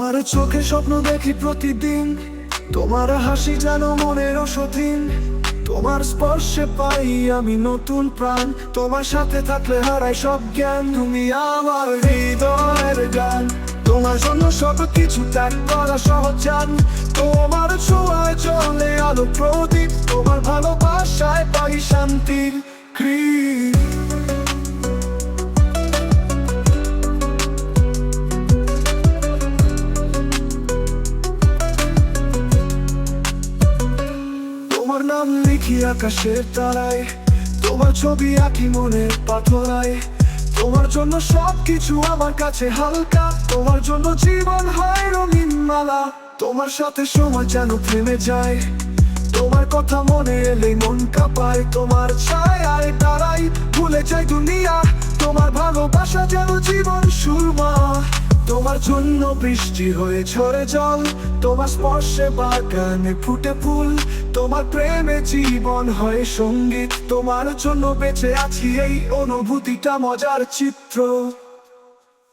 চোখে স্বপ্ন দেখি প্রতিদিন। তোমার হাসি যেন মনের ওষুধীন তোমার স্পর্শে পাই আমি নতুন প্রাণ। তোমার সাথে থাকলে হারাই সব জ্ঞান। তুমি আমার হৃদয়ের গান। তোমার জন্য সব কিছু ত্যাগ করা সহজ জান তোমার ছোঁয়ায় চলে আলো প্রদীপ। তোমার ভালোবাসায় পাই শান্তির কৃষ তোমার নাম লিখি আকাশের তারায়। তোমার ছবি আঁকি মনের পাথরায়। তোমার জন্য সবকিছু আমার কাছে হালকা। তোমার জন্য জীবন হয় রঙিন মালা। তোমার সাথে সময় যেন থেমে যায়। তোমার কথা মনে এলে মন কাঁপায়। তোমার ছায়ায় দাঁড়াই ভুলে যায় দুনিয়া। তোমার জন্য বৃষ্টি হয়ে ঝরে জল। তোমার স্পর্শে বাগানে ফুটে ফুল। তোমার প্রেমে জীবন হয় সংগীত। তোমার জন্য বেঁচে আছি এই অনুভূতিটা মজার চিত্র।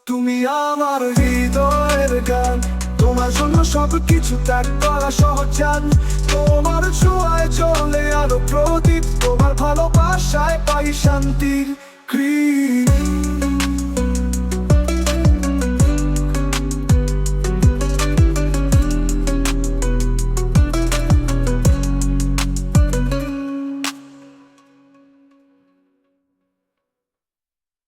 তুমি আমার হৃদয়ের গান। তোমার জন্য সব কিছু ত্যাগ করা সহজ জান তোমার ছোঁয়ায় চলে আলো প্রদীপ। তোমার ভালোবাসায় পাই শান্তির কৃষ